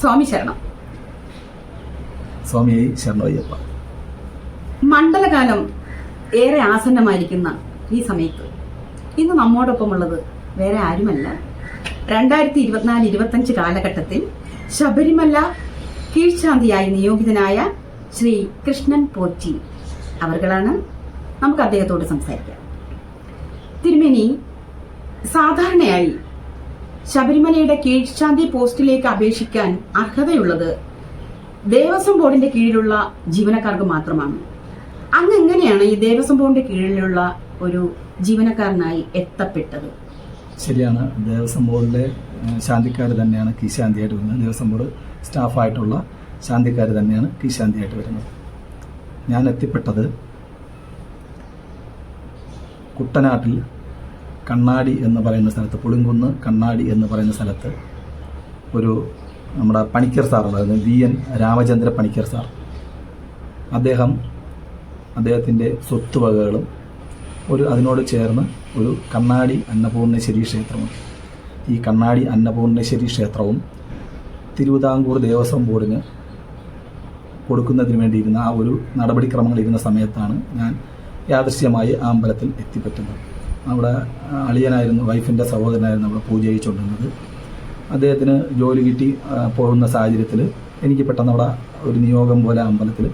സ്വാമി ശരണം. സ്വാമി ശരണയ്യപ്പ മണ്ഡലകാലം ഏറെ ആസന്നമായിരിക്കുന്ന ഈ സമയത്ത് ഇന്ന് നമ്മോടൊപ്പമുള്ളത് വേറെ ആരുമല്ല. രണ്ടായിരത്തി ഇരുപത്തിനാല് ഇരുപത്തഞ്ച് കാലഘട്ടത്തിൽ ശബരിമല കീഴ്ശാന്തിയായി നിയോഗിതനായ ശ്രീ കൃഷ്ണൻ പോറ്റി അവർകളാണ് നമുക്ക് അദ്ദേഹത്തോട് സംസാരിക്കാം. തിരുമേനി സാധാരണയായി ശബരിമലയുടെ കീഴ്ശാന്തി പോസ്റ്റിലേക്ക് അപേക്ഷിക്കാൻ അർഹതയുള്ളത് ദേവസ്വം ബോർഡിന്റെ കീഴിലുള്ള ജീവനക്കാർക്ക് മാത്രമാണ്. അങ്ങ് എങ്ങനെയാണ് ഈ ദേവസ്വം ബോർഡിന്റെ കീഴിലുള്ള ഒരു ജീവനക്കാരനായി എത്തപ്പെട്ടത്? ശരിയാണ്. ദേവസ്വം ബോർഡിലെ ശാന്തിക്കാർ തന്നെയാണ് കീശാന്തിയായിട്ട് വരുന്നത്. ദേവസ്വം ബോർഡ് സ്റ്റാഫായിട്ടുള്ള ശാന്തിക്കാർ തന്നെയാണ് കീശാന്തിയായിട്ട് വരുന്നത്. ഞാൻ എത്തിപ്പെട്ടത് കുട്ടനാട്ടിൽ കണ്ണാടി എന്ന് പറയുന്ന സ്ഥലത്ത് പുളിങ്കുന്ന് കണ്ണാടി എന്ന് പറയുന്ന സ്ഥലത്ത് ഒരു നമ്മുടെ Panicker സാറുണ്ടായിരുന്നു V. N. Ramachandra Panicker sir. അദ്ദേഹം അദ്ദേഹത്തിന്റെ സ്വത്തുവകകളും ഒരു അതിനോട് ചേർന്ന് ഒരു കണ്ണാടി അന്നപൂർണേശ്വരി ക്ഷേത്രമുണ്ട്. ഈ കണ്ണാടി അന്നപൂർണേശ്വരി ക്ഷേത്രവും തിരുവിതാംകൂർ ദേവസ്വം ബോർഡിന് കൊടുക്കുന്നതിന് വേണ്ടിയിരുന്ന ആ ഒരു നടപടിക്രമങ്ങൾ ഇരുന്ന സമയത്താണ് ഞാൻ യാദൃശ്യമായി ആ അമ്പലത്തിൽ എത്തിപ്പറ്റുന്നത് അവിടെ അളിയനായിരുന്നു വൈഫിന്റെ സഹോദരനായിരുന്നു നമ്മൾ പൂജ ചെയ്യിച്ചുകൊണ്ടിരുന്നത്. അദ്ദേഹത്തിന് ജോലി കിട്ടി പോകുന്ന സാഹചര്യത്തിൽ എനിക്ക് പെട്ടെന്ന് അവിടെ ഒരു നിയോഗം പോലെ അമ്പലത്തിൽ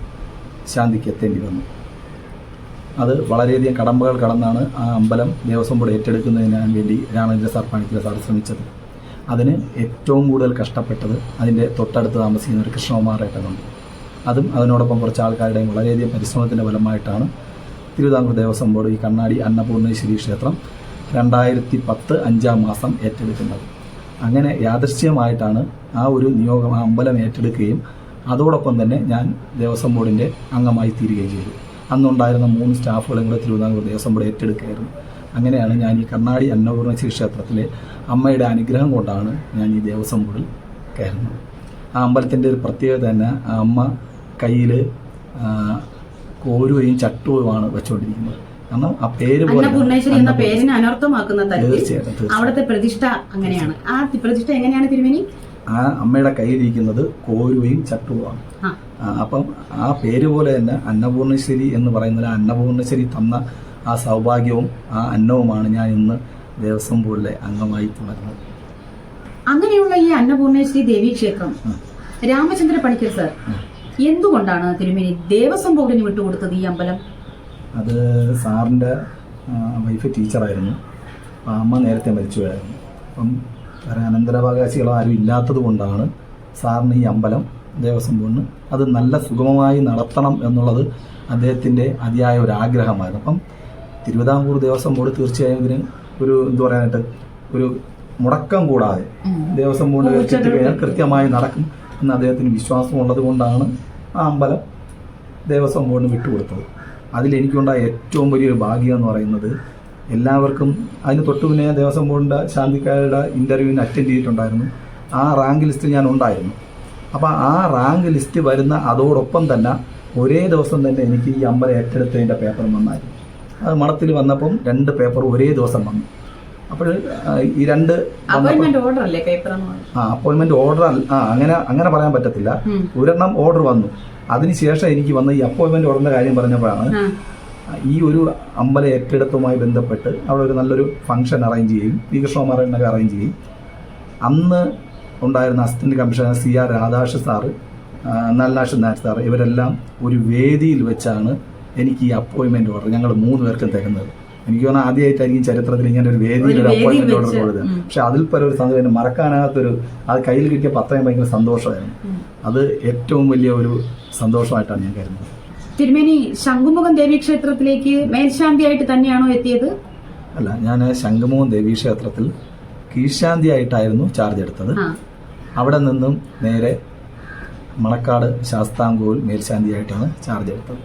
ശാന്തിക്ക് എത്തേണ്ടി വന്നു. അത് വളരെയധികം കടമ്പകൾ കടന്നാണ് ആ അമ്പലം ദേവസ്വം ബോർഡ് ഏറ്റെടുക്കുന്നതിന് വേണ്ടി രാമചന്ദ്ര സാർ പണിക്കർ സാർ ശ്രമിച്ചത്. അതിന് ഏറ്റവും കൂടുതൽ കഷ്ടപ്പെട്ടത് അതിന്റെ തൊട്ടടുത്ത് താമസിക്കുന്ന ഒരു കൃഷ്ണകുമാറേട്ടനുണ്ട് അതും അതിനോടൊപ്പം കുറച്ച് ആൾക്കാരുടെയും വളരെയധികം പരിശ്രമത്തിന്റെ ഫലമായിട്ടാണ് തിരുവിതാംകൂർ ദേവസ്വം ബോർഡ് ഈ കണ്ണാടി അന്നപൂർണേശ്വരി ക്ഷേത്രം രണ്ടായിരത്തി പത്ത് അഞ്ചാം മാസം ഏറ്റെടുക്കുന്നത്. അങ്ങനെ യാദൃശ്യമായിട്ടാണ് ആ ഒരു നിയോഗം ആ അമ്പലം ഏറ്റെടുക്കുകയും അതോടൊപ്പം തന്നെ ഞാൻ ദേവസ്വം ബോർഡിന്റെ അംഗമായി തീരുകയും ചെയ്തു. അന്നുണ്ടായിരുന്ന മൂന്ന് സ്റ്റാഫുകളും കൂടെ തിരുവിതാംകൂർ ദേവസ്വം ബോർഡ് ഏറ്റെടുക്കുകയായിരുന്നു. അങ്ങനെയാണ് ഞാൻ ഈ കണ്ണാടി അന്നപൂർണേശ്വരി ക്ഷേത്രത്തിലെ അമ്മയുടെ അനുഗ്രഹം കൊണ്ടാണ് ഞാൻ ഈ ദേവസ്വം ബോർഡിൽ കയറുന്നത്. ആ അമ്പലത്തിന്റെ ഒരു പ്രത്യേകത തന്നെ ആ അമ്മ കയ്യിൽ കോരുവയും ചട്ടുവുമാണ് വെച്ചുകൊണ്ടിരിക്കുന്നത് കാരണം ആ പേര് അന്നപൂർണേശ്വരി എന്ന പേരിനെ അനർത്ഥമാക്കുന്ന തരത്തിൽ. അവിടുത്തെ പ്രതിഷ്ഠ അങ്ങനെയാണ്. ആ പ്രതിഷ്ഠ എങ്ങനെയാണ് തിരുമേനി? ആ അമ്മയുടെ കയ്യിലിരിക്കുന്നത് കോരുവയും ചട്ടുവാണ്. അപ്പം ആ പേര് പോലെ തന്നെ അന്നപൂർണശ്ശേരി എന്ന് പറയുന്നത് ആ അന്നപൂർണേശ്വരി തന്ന ആ സൗഭാഗ്യവും ആ അന്നവുമാണ് ഞാൻ ഇന്ന് ദേവസ്വം ബോർഡിലെ അംഗമായി തുടരുന്നത്. അങ്ങനെയുള്ള ഈ അന്നപൂർണേശ്വരി ദേവീക്ഷേത്രം രാമചന്ദ്ര പണിക്കർ സർ എന്തുകൊണ്ടാണ് തിരുമേനി ദേവസ്വം ബോർഡിന് വിട്ടുകൊടുത്തത് ഈ അമ്പലം? അത് സാറിന്റെ വൈഫ് ടീച്ചറായിരുന്നു അമ്മ നേരത്തെ മരിച്ചു പോയായിരുന്നു അപ്പം വേറെ അനന്തരാവകാശികളോ ആരും ഇല്ലാത്തത് കൊണ്ടാണ് സാറിന് ഈ അമ്പലം ദേവസ്വം ബോർഡിന് അത് നല്ല സുഗമമായി നടത്തണം എന്നുള്ളത് അദ്ദേഹത്തിന്റെ അതിയായ ഒരു ആഗ്രഹമായിരുന്നു. അപ്പം തിരുവിതാംകൂർ ദേവസ്വം ബോർഡ് തീർച്ചയായും ഇതിന് ഒരു എന്ത് പറയാനായിട്ട് ഒരു മുടക്കം കൂടാതെ ദേവസ്വം ബോർഡ് കൃത്യമായി നടക്കും എന്ന് അദ്ദേഹത്തിന് വിശ്വാസമുള്ളത് കൊണ്ടാണ് ആ അമ്പലം ദേവസ്വം ബോർഡിന് വിട്ടുകൊടുത്തത്. അതിലെനിക്കുണ്ടായ ഏറ്റവും വലിയൊരു ഭാഗ്യം എന്ന് പറയുന്നത് എല്ലാവർക്കും അതിന് തൊട്ടു ഞാൻ ദേവസ്വം ബോർഡിന്റെ ശാന്തിക്കാരുടെ ഇന്റർവ്യൂവിന് അറ്റൻഡ് ചെയ്തിട്ടുണ്ടായിരുന്നു. ആ റാങ്ക് ലിസ്റ്റിൽ ഞാൻ ഉണ്ടായിരുന്നു. അപ്പോൾ ആ റാങ്ക് ലിസ്റ്റ് വരുന്ന അതോടൊപ്പം തന്നെ ഒരേ ദിവസം തന്നെ എനിക്ക് ഈ അമ്പലം ഏറ്റെടുത്തതിന്റെ പേപ്പർ വന്നായിരുന്നു. അത് മണത്തിൽ വന്നപ്പം രണ്ട് പേപ്പർ ഒരേ ദിവസം വന്നു. അപ്പോൾ ഈ രണ്ട് വന്നപ്പോൾ അപ്പോയിന്റ്മെന്റ് ഓർഡർ ആ ആ അങ്ങനെ അങ്ങനെ പറയാൻ പറ്റത്തില്ല. ഒരെണ്ണം ഓർഡർ വന്നു. അതിനുശേഷം എനിക്ക് വന്ന ഈ അപ്പോയിന്റ്മെന്റ് ഓർഡറിന്റെ കാര്യം പറഞ്ഞപ്പോഴാണ് ഈ ഒരു അമ്പല ഏറ്റെടുത്തുമായി ബന്ധപ്പെട്ട് അവിടെ ഒരു നല്ലൊരു ഫംഗ്ഷൻ അറേഞ്ച് ചെയ്യും. പി കൃഷ്ണകുമാറിനൊക്കെ അറേഞ്ച് ചെയ്യും. അന്ന് ഉണ്ടായിരുന്ന assistant commissioner C R Radhash sir ആ, നൽനാഷ് നായർ സാർ ഇവരെല്ലാം ഒരു വേദിയിൽ വെച്ചാണ് എനിക്ക് ഈ അപ്പോയിന്റ്മെന്റ് ഓർഡർ ഞങ്ങൾ മൂന്ന് പേർക്കും തരുന്നത്. എനിക്ക് തോന്നുന്നു ആദ്യമായിട്ടായിരിക്കും ചരിത്രത്തിൽ ഇങ്ങനെ ഒരു വേദിയിൽ ഒരു അപ്പോയിന്റ്മെന്റ് ഓർഡർ കൊടുത്തത്. പക്ഷെ അതിൽ പല ഒരു സന്തോഷം മറക്കാനാകാത്തൊരു അത് കയ്യിൽ കിട്ടിയ പത്രം ഭയങ്കര സന്തോഷമായിരുന്നു. അത് ഏറ്റവും വലിയ ഒരു സന്തോഷമായിട്ടാണ് ഞാൻ കരുതുന്നത്. തിരുമേനി ശംഖുമുഖം ദേവീ ക്ഷേത്രത്തിലേക്ക് മേൽശാന്തിയായിട്ട് തന്നെയാണോ എത്തിയത്? അല്ല ഞാൻ ശംഖുമുഖം ദേവീക്ഷേത്രത്തിൽ കീഴ്ശാന്തിയായിട്ടായിരുന്നു ചാർജ് എടുത്തത്. അവിടെ നിന്നും നേരെ മണക്കാട് ശാസ്താംകോവിൽ മേൽശാന്തിയായിട്ടാണ് ചാർജ് എടുത്തത്.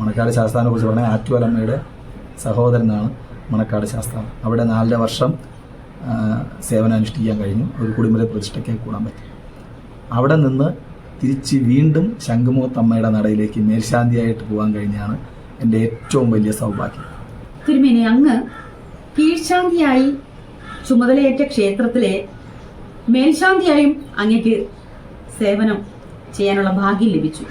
മണക്കാട് ശാസ്താനെ കുറിച്ച് പറഞ്ഞാൽ ആറ്റുവലമ്മയുടെ സഹോദരനാണ് മണക്കാട് ശാസ്ത്രം. അവിടെ നാലര വർഷം സേവനം അനുഷ്ഠിക്കാൻ കഴിഞ്ഞു. ഒരു കുടുംബ പ്രതിഷ്ഠയ്ക്ക് കൂടാൻ പറ്റി. അവിടെ നിന്ന് തിരിച്ച് വീണ്ടും ശംഖുമുഖത്തമ്മയുടെ നടയിലേക്ക് മേൽശാന്തിയായിട്ട് പോകാൻ കഴിഞ്ഞാണ് എന്റെ ഏറ്റവും വലിയ സൗഭാഗ്യം. തിരുമേനി അങ്ങ് കീഴ്ശാന്തിയായി ചുമതലയേറ്റ ക്ഷേത്രത്തിലെ മേൽശാന്തിയായും അങ്ങക്ക് സേവനം ചെയ്യാനുള്ള ഭാഗ്യം ലഭിച്ചു.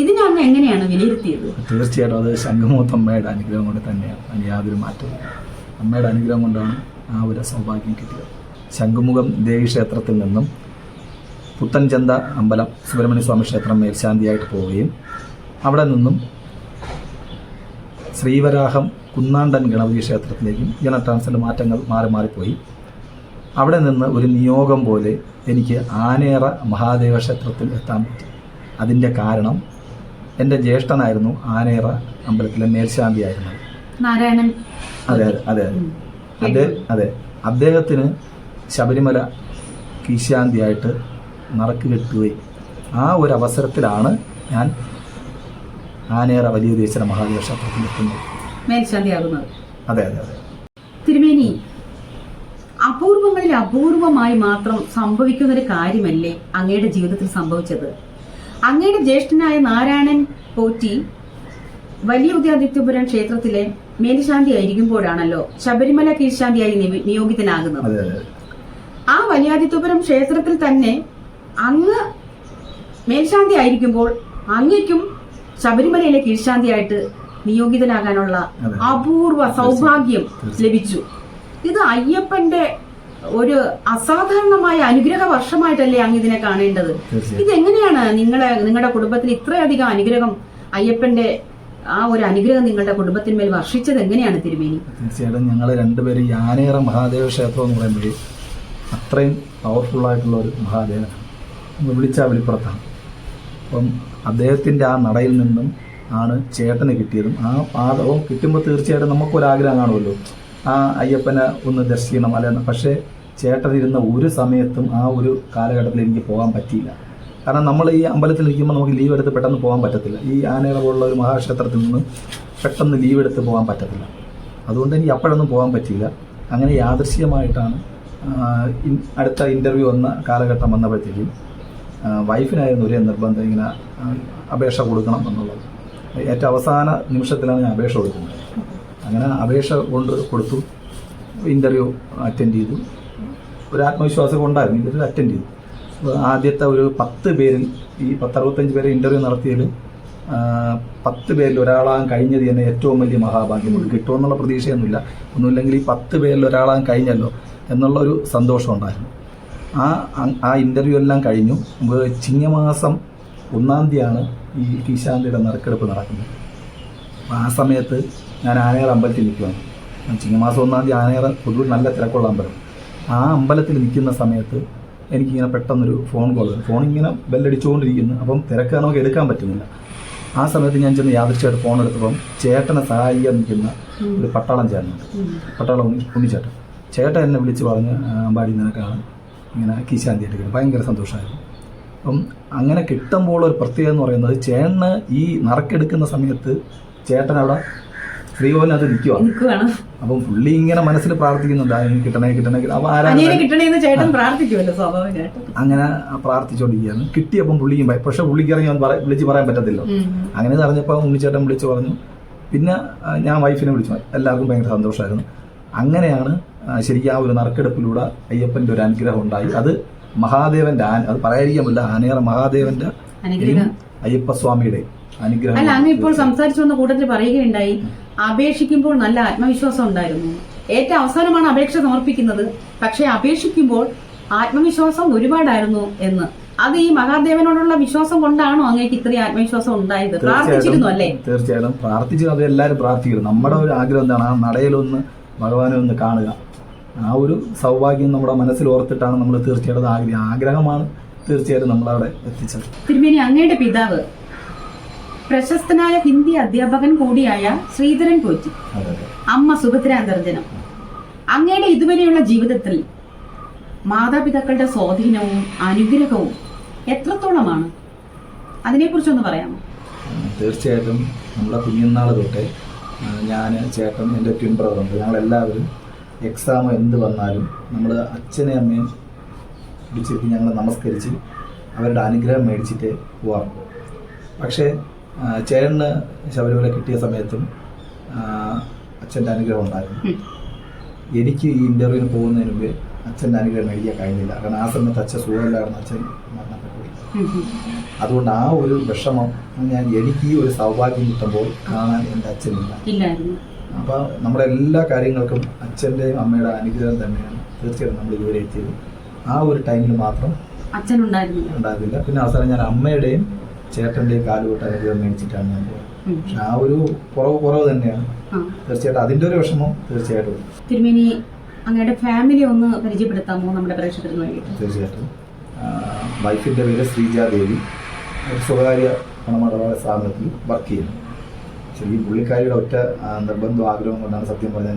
ഇതിനെ എങ്ങനെയാണ് വിലയിരുത്തിയത്? തീർച്ചയായിട്ടും അത് ശംഖുമുഖത്ത് അമ്മയുടെ അനുഗ്രഹം കൊണ്ട് തന്നെയാണ്. അതിന് യാതൊരു മാറ്റവും അമ്മയുടെ അനുഗ്രഹം കൊണ്ടാണ് ആ ഒരു സൗഭാഗ്യം കിട്ടിയത്. ശംഖുമുഖം ദേവി ക്ഷേത്രത്തിൽ നിന്നും പുത്തൻചന്ത അമ്പലം സുബ്രഹ്മണ്യ സ്വാമി ക്ഷേത്രം മേൽശാന്തിയായിട്ട് പോവുകയും അവിടെ നിന്നും ശ്രീവരാഹം കുന്നാണ്ടൻ ഗണപതി ക്ഷേത്രത്തിലേക്കും ഇങ്ങനെ ട്രാൻസ്ഫർ മാറ്റങ്ങൾ മാറി മാറിപ്പോയി. അവിടെ നിന്ന് ഒരു നിയോഗം പോലെ എനിക്ക് ആനേറ മഹാദേവ ക്ഷേത്രത്തിൽ എത്താൻ പറ്റി. അതിന്റെ കാരണം എന്റെ ജ്യേഷ്ഠനായിരുന്നു ആനേറ അമ്പലത്തിലെ മേൽശാന്തിയായിരുന്നു. നാരായണൻ. അതെ അതെ അതെ. അതെ. അദ്ദേഹത്തിന് ശബരിമല കീശാന്തിയായിട്ട് നറക്ക് കെട്ടുകയും ആ ഒരു അവസരത്തിലാണ് ഞാൻ ആനേറ വലിയ ദേശീയ മഹാദേവ ക്ഷേത്രത്തിൽ എത്തുന്നത്. മേൽശാന്തിയാകുന്നത്. അതെ അതെ അതെ. തിരുമേനി അപൂർവങ്ങളിൽ അപൂർവമായി മാത്രം സംഭവിക്കുന്ന ഒരു കാര്യമല്ലേ അങ്ങയുടെ ജീവിതത്തിൽ സംഭവിച്ചത്? അങ്ങയുടെ ജ്യേഷ്ഠനായ നാരായണൻ പോറ്റി വലിയ ഉദയാദിത്യപുരം ക്ഷേത്രത്തിലെ മേൽശാന്തി ആയിരിക്കുമ്പോഴാണല്ലോ ശബരിമല കീഴ്ശാന്തിയായി നിയോഗിതനാകുന്നത്. ആ വലിയാദിത്യപുരം ക്ഷേത്രത്തിൽ തന്നെ അങ്ങ് മേൽശാന്തി ആയിരിക്കുമ്പോൾ അങ്ങയ്ക്കും ശബരിമലയിലെ കീഴ്ശാന്തിയായിട്ട് നിയോഗിതനാകാനുള്ള. അപൂർവ സൗഭാഗ്യം ലഭിച്ചു. ഇത് അയ്യപ്പന്റെ ഒരു അസാധാരണമായ അനുഗ്രഹ വർഷമായിട്ടല്ലേ അങ്ങ് ഇതിനെ കാണേണ്ടത്? ഇതെങ്ങനെയാണ് നിങ്ങളെ നിങ്ങളുടെ കുടുംബത്തിൽ ഇത്രയധികം അനുഗ്രഹം അയ്യപ്പന്റെ ആ ഒരു അനുഗ്രഹം നിങ്ങളുടെ കുടുംബത്തിന്മേൽ വർഷിച്ചത് എങ്ങനെയാണ് തിരുമേനി? തീർച്ചയായിട്ടും ഞങ്ങൾ രണ്ടുപേരും യാനേറ മഹാദേവ ക്ഷേത്രം എന്ന് പറയുമ്പോൾ അത്രയും പവർഫുൾ ആയിട്ടുള്ള ഒരു മഹാദേവനാണ് വിളിച്ചാൽ വെളിപ്പുറത്താണ് അപ്പം അദ്ദേഹത്തിന്റെ ആ നടയിൽ നിന്നും ആണ് ചേട്ടന് കിട്ടിയതും ആ പാദവും കിട്ടുമ്പോൾ തീർച്ചയായിട്ടും നമുക്കൊരാഗ്രഹം കാണുമല്ലോ. ആ അയ്യപ്പനെ ഒന്ന് ദർശിക്കണം. അല്ല പക്ഷേ ചേട്ടനിരുന്ന ഒരു സമയത്തും ആ ഒരു കാലഘട്ടത്തിൽ എനിക്ക് പോകാൻ പറ്റിയില്ല. കാരണം നമ്മൾ ഈ അമ്പലത്തിൽ നിൽക്കുമ്പോൾ നമുക്ക് ലീവ് എടുത്ത് പെട്ടെന്ന് പോകാൻ പറ്റത്തില്ല. ഈ ആനകള പോലുള്ള ഒരു മഹാക്ഷേത്രത്തിൽ നിന്ന് പെട്ടെന്ന് ലീവ് എടുത്ത് പോകാൻ പറ്റത്തില്ല. അതുകൊണ്ട് എനിക്ക് അപ്പോഴൊന്നും പോകാൻ പറ്റിയില്ല. അങ്ങനെ യാദൃശ്യമായിട്ടാണ് അടുത്ത ഇന്റർവ്യൂ വന്ന കാലഘട്ടം വന്നപ്പോഴത്തേക്കും വൈഫിനായിരുന്നു ഒരേ നിർബന്ധം ഇങ്ങനെ അപേക്ഷ കൊടുക്കണം എന്നുള്ളത്. ഏറ്റവും അവസാന നിമിഷത്തിലാണ് ഞാൻ അപേക്ഷ കൊടുക്കുന്നത്. അങ്ങനെ അപേക്ഷ കൊണ്ട് കൊടുത്തു. ഇന്റർവ്യൂ അറ്റൻഡ് ചെയ്തു. ഒരു ആത്മവിശ്വാസം ഉണ്ടായിരുന്നു ഇന്റർവ്യൂ അറ്റൻഡ് ചെയ്തു. ആദ്യത്തെ ഒരു പത്ത് പേരിൽ ഈ പത്തറുപത്തഞ്ച് പേരെ ഇന്റർവ്യൂ നടത്തിയതിൽ പത്ത് പേരിൽ ഒരാളാകാൻ കഴിഞ്ഞത് തന്നെ ഏറ്റവും വലിയ മഹാഭാഗ്യം. നമുക്ക് കിട്ടുമെന്നുള്ള പ്രതീക്ഷയൊന്നുമില്ല. ഒന്നുമില്ലെങ്കിൽ ഈ പത്ത് പേരിൽ ഒരാളാകാൻ കഴിഞ്ഞല്ലോ എന്നുള്ള ഒരു സന്തോഷം ഉണ്ടായിരുന്നു. ആ ആ ഇന്റർവ്യൂ എല്ലാം കഴിഞ്ഞു. ചിങ്ങമാസം ഒന്നാം തീയതിയാണ് ഈ കിശാന്തിയുടെ നറുക്കെടുപ്പ് നടക്കുന്നത്. ആ സമയത്ത് ഞാൻ ആനയർ അമ്പലത്തിൽ നിൽക്കുകയാണ് ചിങ്ങമാസം ഒന്നാം തീയതി ആനയർ പൊതുവിൽ നല്ല തിരക്കുള്ള അമ്പലം. ആ അമ്പലത്തിൽ നിൽക്കുന്ന സമയത്ത് എനിക്കിങ്ങനെ പെട്ടെന്നൊരു ഫോൺ കോൾ ഫോൺ ഇങ്ങനെ ബെല്ലടിച്ചുകൊണ്ടിരിക്കുന്നു. അപ്പം തിരക്ക് നമുക്ക് എടുക്കാൻ പറ്റുന്നില്ല. ആ സമയത്ത് ഞാൻ ചെന്ന് യാദൃശ്യമായിട്ട് ഫോൺ എടുത്തപ്പം ചേട്ടനെ സഹായിക്കാൻ നിൽക്കുന്ന ഒരു പട്ടാളം ചേട്ടനുണ്ട്. പട്ടാളം ഉണ്ണി ഉണ്ണിച്ചേട്ടൻ. ചേട്ടൻ എന്നെ വിളിച്ച് പറഞ്ഞ് "ആ, അമ്പാടി നിനക്കാണ് ഇങ്ങനെ കീശാന്തി എടുക്കുന്നത് ഭയങ്കര സന്തോഷമായിരുന്നു. അപ്പം അങ്ങനെ കിട്ടുമ്പോൾ ഒരു പ്രത്യേകത എന്ന് പറയുന്നത് ചേട്ടന് ഈ നറുക്കെടുക്കുന്ന സമയത്ത് ചേട്ടൻ അവിടെ ശ്രീകോവിൽ അത് നിൽക്കുവാണ് അപ്പം പുള്ളി ഇങ്ങനെ മനസ്സിൽ പ്രാർത്ഥിക്കുന്നുണ്ട് അതിന് കിട്ടണേ കിട്ടണേ കിട്ടണേ." അപ്പോൾ ആരാണ് അനിയനെ കിട്ടണേന്ന് ചേട്ടൻ പ്രാർത്ഥിക്കുമല്ലോ സ്വാഭാവികമായിട്ടും. അങ്ങനെ പ്രാർത്ഥിച്ചുകൊണ്ടിരിക്കുകയാണ് കിട്ടിയപ്പം പുള്ളിക്കും പോയി പക്ഷെ പുള്ളിക്ക് ഇറങ്ങി ഒന്ന് വിളിച്ച് പറയാൻ പറ്റത്തില്ല. അങ്ങനെ അറിഞ്ഞപ്പോൾ ഉണ്ണിച്ചേട്ടൻ വിളിച്ചു പറഞ്ഞു. പിന്നെ ഞാൻ വൈഫിനെ വിളിച്ചു. എല്ലാവർക്കും ഭയങ്കര സന്തോഷമായിരുന്നു. അങ്ങനെയാണ് ശരിക്കും ആ ഒരു നറുക്കെടുപ്പിലൂടെ അയ്യപ്പന്റെ ഒരു അനുഗ്രഹം ഉണ്ടായി. അത് മഹാദേവന്റെ ആന അത് പറയാതിരിക്കാൻ പറ്റില്ല. ആനേറ മഹാദേവന്റെ അയ്യപ്പസ്വാമിയുടെയും. അയ്യപ്പസ്വാമിയുടെ അനുഗ്രഹം അല്ല അങ്ങ് ഇപ്പോൾ സംസാരിച്ചു വന്ന കൂട്ടത്തിൽ പറയുകയുണ്ടായി അപേക്ഷിക്കുമ്പോൾ നല്ല ആത്മവിശ്വാസം ഉണ്ടായിരുന്നു. ഏറ്റവും അവസാനമാണ് അപേക്ഷ സമർപ്പിക്കുന്നത്. പക്ഷെ അപേക്ഷിക്കുമ്പോൾ ആത്മവിശ്വാസം ഒരുപാടായിരുന്നു എന്ന്. അത് ഈ മഹാദേവനോടുള്ള വിശ്വാസം കൊണ്ടാണോ അങ്ങേക്ക് ഇത്രയും ആത്മവിശ്വാസം ഉണ്ടായത്? പ്രാർത്ഥിച്ചിരുന്നു അല്ലേ? തീർച്ചയായിട്ടും. പ്രാർത്ഥിച്ചു അത് എല്ലാവരും പ്രാർത്ഥിക്കുന്നു നമ്മുടെ ഒരു ആഗ്രഹം എന്താണ്? ആ നടയിലൊന്ന് ഭഗവാനെ ഒന്ന് കാണുക. ആ ഒരു സൗഭാഗ്യം നമ്മുടെ മനസ്സിൽ ഓർത്തിട്ടാണ് നമ്മൾ തീർച്ചയായിട്ടും ആഗ്രഹം. ആഗ്രഹമാണ് തീർച്ചയായിട്ടും നമ്മളവിടെ എത്തിച്ചത്. തിരുമേനി അങ്ങയുടെ പിതാവ് പ്രശസ്തനായ ഹിന്ദി അധ്യാപകൻ കൂടിയായ ശ്രീധരൻ പോറ്റി. അമ്മ സുഭദ്രാന്തർജനം അങ്ങയുടെ ഇതുവരെയുള്ള ജീവിതത്തിൽ മാതാപിതാക്കളുടെ സ്വാധീനവും അനുഗ്രഹവും എത്രത്തോളമാണ്? അതിനെക്കുറിച്ചൊന്ന് പറയാമോ? തീർച്ചയായിട്ടും നമ്മുടെ കുഞ്ഞുനാൾ തൊട്ടേ ഞാൻ ചേട്ടൻ എന്റെ ട്വിൻ ബ്രദറുണ്ട് ഞങ്ങളെല്ലാവരും എക്സാം എന്ത് വന്നാലും നമ്മൾ അച്ഛനെ അമ്മയും പിടിച്ചിട്ട് ഞങ്ങൾ നമസ്കരിച്ച് അവരുടെ അനുഗ്രഹം മേടിച്ചിട്ട് പോവാറുള്ളൂ പക്ഷേ ചേട്ടന് ശബരിമല കിട്ടിയ സമയത്തും അച്ഛന്റെ അനുഗ്രഹം ഉണ്ടായിരുന്നു. എനിക്ക് ഈ ഇന്റർവ്യൂവിന് പോകുന്നതിന് മുമ്പ് അച്ഛന്റെ അനുഗ്രഹം എഴുതിയാൽ കഴിഞ്ഞില്ല. കാരണം ആ സമയത്ത് അച്ഛൻ സുഖമില്ലായിരുന്നു അച്ഛൻ മരണപ്പെട്ടു. അതുകൊണ്ട് ആ ഒരു വിഷമം ഞാൻ എനിക്ക് ഈ ഒരു സൗഭാഗ്യം കിട്ടുമ്പോൾ കാണാൻ എന്റെ അച്ഛനില്ല. അപ്പോൾ നമ്മുടെ എല്ലാ കാര്യങ്ങൾക്കും അച്ഛന്റെയും അമ്മയുടെ അനുഗ്രഹം തന്നെയാണ് തീർച്ചയായിട്ടും നമ്മൾ ഇതുവരെ എത്തിയത്. ആ ഒരു ടൈമിൽ മാത്രം അച്ഛനുണ്ടായിരുന്നില്ല. ഉണ്ടാകില്ല പിന്നെ അവസാനം ഞാൻ അമ്മയുടെയും ചേട്ടന്റെയും കാലുകൊട്ട് അനുഗ്രഹം മേടിച്ചിട്ടാണ് ഞാൻ പോയത്. ഉം. പക്ഷെ ആ ഒരു കുറവ് കുറവ് തന്നെയാണ്. തീർച്ചയായിട്ടും അതിന്റെ ഒരു വിഷമം തീർച്ചയായിട്ടും. തിരുമേനി അങ്ങയുടെ ഫാമിലി ഒന്ന് പരിചയപ്പെടുത്താമോ നമ്മുടെ പ്രേക്ഷകർക്ക് വേണ്ടി തീർച്ചയായിട്ടും. വൈഫിന്റെ പേര് ശ്രീജാദേവി ഒരു സ്വകാര്യ പണമിടപാട് സ്ഥാപനത്തിൽ വർക്ക് ചെയ്യുന്നു. ശരി പുള്ളിക്കാരിയുടെ ഒറ്റ നിർബന്ധം ആഗ്രഹം കൊണ്ടാണ് സത്യം പറഞ്ഞാൽ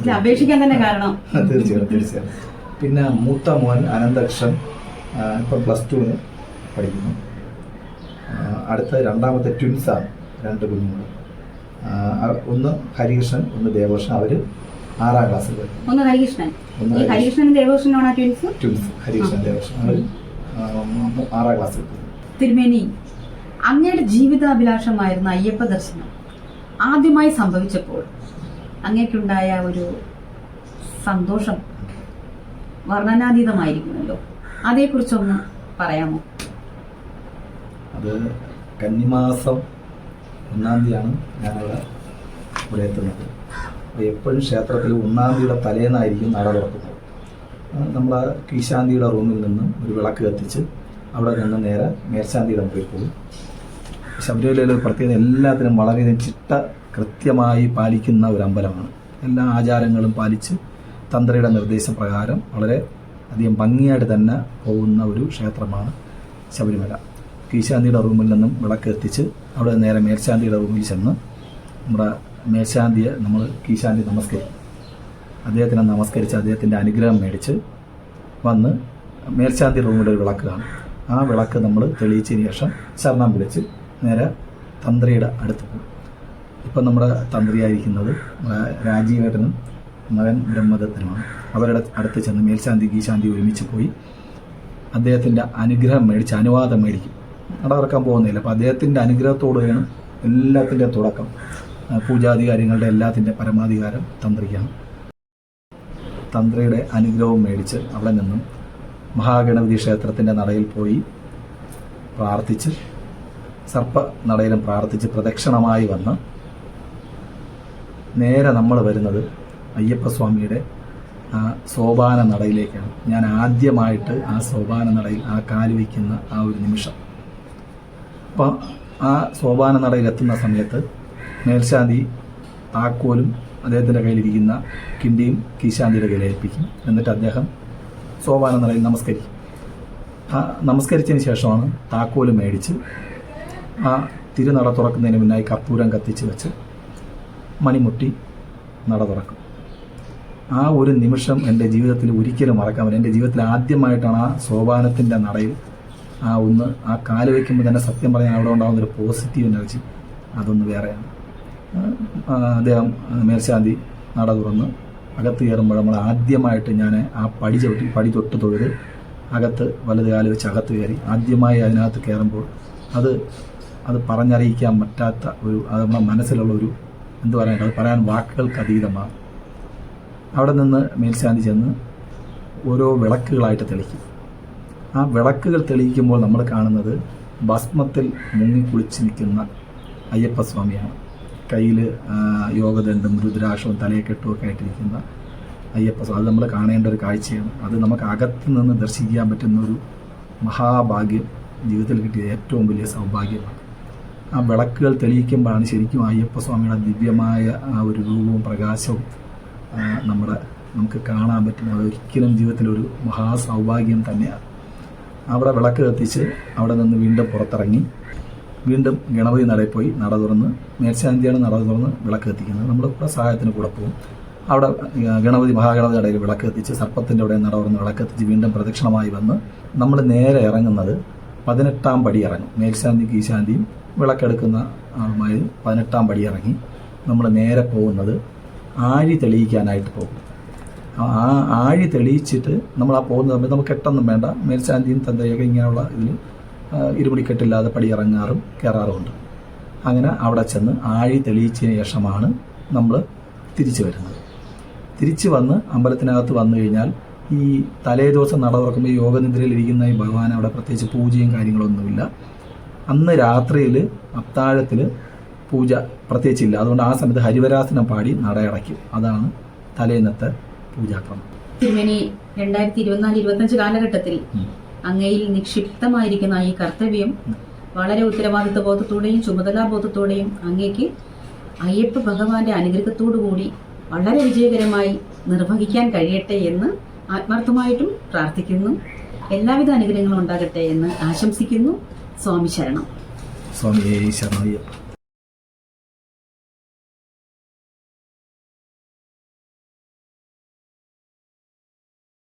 ഞാൻ അപേക്ഷിക്കാൻ തന്നെ കാരണം. തീർച്ചയായിട്ടും തീർച്ചയായിട്ടും. പിന്നെ മൂത്ത മോൻ അനന്തക്ഷൻ ഇപ്പം പ്ലസ് ടുവിന് പഠിക്കുന്നു. അടുത്ത രണ്ടാമത്തെ ട്വിൻസാണ് രണ്ട് കുഞ്ഞുങ്ങൾ. ഒന്ന് ഹരികൃഷ്ണൻ ഒന്ന് ദേവകൃഷ്ണൻ. അവർ ആറാം ക്ലാസ്സിൽ ഒന്ന് ഹരികൃഷ്ണൻ. ദേവകൃഷ്ണനാണ് ട്വിൻസ് ട്വിൻസ് ഹരികൃഷ്ണൻ ദേവകൃഷ്ണൻ. അവർ ആറാം ക്ലാസ്സിൽ തിരുമേനി അങ്ങയുടെ ജീവിതാഭിലാഷമായിരുന്ന അയ്യപ്പ ദർശനം ആദ്യമായി സംഭവിച്ചപ്പോൾ അങ്ങേക്കുണ്ടായ ഒരു സന്തോഷം വർണനാതീതമായിരിക്കുമല്ലോ. അതേക്കുറിച്ചൊന്ന് പറയാമോ? അത് കന്നിമാസം ഒന്നാം തീയതിയാണ് ഞാനവിടെ ഇവിടെ എത്തുന്നത് അപ്പോൾ എപ്പോഴും ക്ഷേത്രത്തിൽ ഒന്നാം തീയതിയുടെ തലേന്നായിരിക്കും നട തുറക്കുന്നത്. നമ്മൾ കീശാന്തിയുടെ റൂമിൽ നിന്ന് ഒരു വിളക്ക് കത്തിച്ച് അവിടെ നിന്ന് നേരെ മേൽശാന്തിയുടെ മുറിയിൽ പോകും. ശബരിമലയിലെ ഒരു പ്രത്യേകത എല്ലാത്തിനും വളരെയധികം ചിട്ട കൃത്യമായി പാലിക്കുന്ന ഒരു അമ്പലമാണ്. എല്ലാ ആചാരങ്ങളും പാലിച്ച് തന്ത്രിയുടെ നിർദ്ദേശപ്രകാരം വളരെ അധികം ഭംഗിയായിട്ട് തന്നെ പോകുന്ന ഒരു ക്ഷേത്രമാണ് ശബരിമല. കീശാന്തിയുടെ റൂമിൽ നിന്നും വിളക്ക് എത്തിച്ച് അവിടെ നേരെ മേൽശാന്തിയുടെ റൂമിൽ ചെന്ന് നമ്മുടെ മേൽശാന്തിയെ നമ്മൾ കീശാന്തി നമസ്കരിക്കും അദ്ദേഹത്തിനെ നമസ്കരിച്ച് അദ്ദേഹത്തിന്റെ അനുഗ്രഹം മേടിച്ച് വന്ന് മേൽശാന്തി റൂമിന്റെ ഒരു വിളക്ക് കാണും. ആ വിളക്ക് നമ്മൾ തെളിയിച്ചതിന് ശേഷം ശരണം വിളിച്ച് നേരെ തന്ത്രിയുടെ അടുത്ത് പോകും. ഇപ്പം നമ്മുടെ തന്ത്രിയായിരിക്കുന്നത് രാജീവേട്ടനും മകൻ ബ്രഹ്മദത്തനുമാണ്. അവരുടെ അടുത്ത് ചെന്ന് മേൽശാന്തി ഗീശാന്തി ഒരുമിച്ച് പോയി അദ്ദേഹത്തിന്റെ അനുഗ്രഹം മേടിച്ച് അനുവാദം മേടിക്കും. നട തുറക്കാൻ പോകുന്നില്ല. അപ്പോൾ അദ്ദേഹത്തിന്റെ അനുഗ്രഹത്തോടെയാണ് എല്ലാത്തിന്റെ തുടക്കം. പൂജാധികാരികളുടെ എല്ലാത്തിന്റെ പരമാധികാരം തന്ത്രിക്കാണ്. തന്ത്രിയുടെ അനുഗ്രഹവും മേടിച്ച് അവിടെ നിന്നും മഹാഗണപതി ക്ഷേത്രത്തിന്റെ നടയിൽ പോയി പ്രാർത്ഥിച്ച് സർപ്പ നടയിലും പ്രാർത്ഥിച്ച് പ്രദക്ഷിണമായി വന്ന് നേരെ നമ്മൾ വരുന്നത് അയ്യപ്പസ്വാമിയുടെ ആ സോപാന നടയിലേക്കാണ് ഞാൻ ആദ്യമായിട്ട് ആ സോപാന നടയിൽ ആ കാലുവയ്ക്കുന്ന ആ ഒരു നിമിഷം അപ്പം ആ സോപാന നടയിൽ എത്തുന്ന സമയത്ത് മേൽശാന്തി താക്കോലും അദ്ദേഹത്തിന്റെ കയ്യിലിരിക്കുന്ന കിണ്ടിയും കീശാന്തിയുടെ കയ്യിൽ ഏൽപ്പിക്കും. എന്നിട്ട് അദ്ദേഹം സോപാന നടയിൽ നമസ്കരിക്കും. ആ നമസ്കരിച്ചതിന് ശേഷമാണ് താക്കോൽ മേടിച്ച് ആ തിരുനട തുറക്കുന്നതിന് മുന്നായി കർപ്പൂരം കത്തിച്ച് വെച്ച് മണിമുട്ടി നട തുറക്കും. ആ ഒരു നിമിഷം എന്റെ ജീവിതത്തിൽ ഒരിക്കലും മറക്കാൻ എന്റെ ജീവിതത്തിൽ ആദ്യമായിട്ടാണ് ആ സോപാനത്തിന്റെ നടയിൽ ആ ഒന്ന് ആ കാൽ വയ്ക്കുമ്പോൾ തന്നെ സത്യം പറഞ്ഞാൽ അവിടെ ഉണ്ടാകുന്ന ഒരു പോസിറ്റീവ് എനർജി അതൊന്ന് വേറെയാണ്. അദ്ദേഹം മേൽശാന്തി നട തുറന്ന് അകത്ത് കയറുമ്പോൾ നമ്മൾ ആദ്യമായിട്ട് ഞാൻ ആ പടി ചവിട്ടി പടി തൊട്ട് തൊഴുത് അകത്ത് വലത് കാൽ വെച്ച് അകത്ത് കയറി ആദ്യമായി അതിനകത്ത് കയറുമ്പോൾ അത് അത് പറഞ്ഞറിയിക്കാൻ പറ്റാത്ത ഒരു അത് നമ്മുടെ മനസ്സിലുള്ള ഒരു എന്ത് പറയാൻ അത് പറയാൻ വാക്കുകൾക്ക് അതീതമാണ്. അവിടെ നിന്ന് മേൽശാന്തി ചെന്ന് ഓരോ വിളക്കുകളായിട്ട് തെളിക്കും. ആ വിളക്കുകൾ തെളിയിക്കുമ്പോൾ നമ്മൾ കാണുന്നത് ഭസ്മത്തിൽ മുങ്ങിക്കുളിച്ച് നിൽക്കുന്ന അയ്യപ്പസ്വാമിയാണ് കയ്യിൽ യോഗദണ്ഡും രുദ്രാക്ഷവും തലയെക്കെട്ടും ഒക്കെ ആയിട്ടിരിക്കുന്ന അയ്യപ്പസ്വാമി അത് നമ്മൾ കാണേണ്ട ഒരു കാഴ്ചയാണ്. അത് നമുക്ക് അകത്ത് നിന്ന് ദർശിക്കാൻ പറ്റുന്ന ഒരു മഹാഭാഗ്യം ജീവിതത്തിൽ കിട്ടിയ ഏറ്റവും വലിയ സൗഭാഗ്യമാണ്. ആ വിളക്കുകൾ തെളിയിക്കുമ്പോഴാണ് ശരിക്കും അയ്യപ്പസ്വാമിയുടെ ദിവ്യമായ ആ ഒരു രൂപവും പ്രകാശവും നമ്മുടെ നമുക്ക് കാണാൻ പറ്റുന്നത് അതൊരിക്കലും ജീവിതത്തിലൊരു മഹാസൗഭാഗ്യം തന്നെയാണ്. അവിടെ വിളക്ക് കത്തിച്ച് അവിടെ നിന്ന് വീണ്ടും പുറത്തിറങ്ങി. വീണ്ടും ഗണപതി നടയിൽ പോയി നട തുറന്ന് മേൽശാന്തിയാണ് നട തുറന്ന് വിളക്ക് കത്തിക്കുന്നത്. നമ്മൾ കൂടെ സഹായത്തിന് കൂടെ പോകും. അവിടെ ഗണപതി മഹാഗണപതി നടയിൽ വിളക്ക് കത്തിച്ച് സർപ്പത്തിന്റെ അവിടെ നട തുറന്ന് വിളക്ക് കത്തിച്ച് വീണ്ടും പ്രദക്ഷിണമായി വന്ന് നമ്മൾ നേരെ ഇറങ്ങുന്നത് പതിനെട്ടാം പടി ഇറങ്ങും. മേൽശാന്തി കീശാന്തിയും വിളക്കെടുക്കുന്ന ആളുമായി പതിനെട്ടാം പടി ഇറങ്ങി നമ്മൾ നേരെ പോകുന്നത് ആഴി തെളിയിക്കാനായിട്ട് പോകും. ആ ആഴി തെളിയിച്ചിട്ട് നമ്മൾ ആ പോകുന്ന സമയത്ത് നമുക്ക് കെട്ടൊന്നും വേണ്ട. മേൽശാന്തിയും തന്തയൊക്കെ ഇങ്ങനെയുള്ള ഇതിൽ ഇരുമുടിക്കെട്ടില്ലാതെ പടി ഇറങ്ങാറും കയറാറുമുണ്ട് അങ്ങനെ അവിടെ ചെന്ന് ആഴി തെളിയിച്ചതിന് ശേഷമാണ് നമ്മൾ തിരിച്ചു വരുന്നത്. തിരിച്ചു വന്ന് അമ്പലത്തിനകത്ത് വന്നു കഴിഞ്ഞാൽ ഈ തലേ ദിവസം നട തുറക്കുമ്പോൾ യോഗനിദ്രയിൽ ഇരിക്കുന്ന ഈ ഭഗവാൻ അവിടെ പ്രത്യേകിച്ച് പൂജയും കാര്യങ്ങളൊന്നുമില്ല. അന്ന് രാത്രിയിൽ അത്താഴത്തിൽ പൂജ പ്രത്യേകിച്ചില്ല. അതുകൊണ്ട് ആ സമയത്ത് ഹരിവരാസനം പാടി നടയടയ്ക്കും. അതാണ് തലേന്നത്തെ പൂജാക്രമം. തിരുമേനി രണ്ടായിരത്തി ഇരുപത്തിനാല് ഇരുപത്തഞ്ച് കാലഘട്ടത്തിൽ. അങ്ങയിൽ നിക്ഷിപ്തമായിരിക്കുന്ന ഈ കർത്തവ്യം വളരെ ഉത്തരവാദിത്വ ബോധത്തോടെയും ചുമതലാ ബോധത്തോടെയും അങ്ങേക്ക് അയ്യപ്പ ഭഗവാന്റെ അനുഗ്രഹത്തോടു കൂടി വളരെ വിജയകരമായി നിർവഹിക്കാൻ കഴിയട്ടെ എന്ന് ആത്മാർത്ഥമായിട്ടും പ്രാർത്ഥിക്കുന്നു. എല്ലാവിധ അനുഗ്രഹങ്ങളും ഉണ്ടാകട്ടെ എന്ന് ആശംസിക്കുന്നു. സ്വാമി ശരണം. സ്വാമി ശരണയ്യപ്പ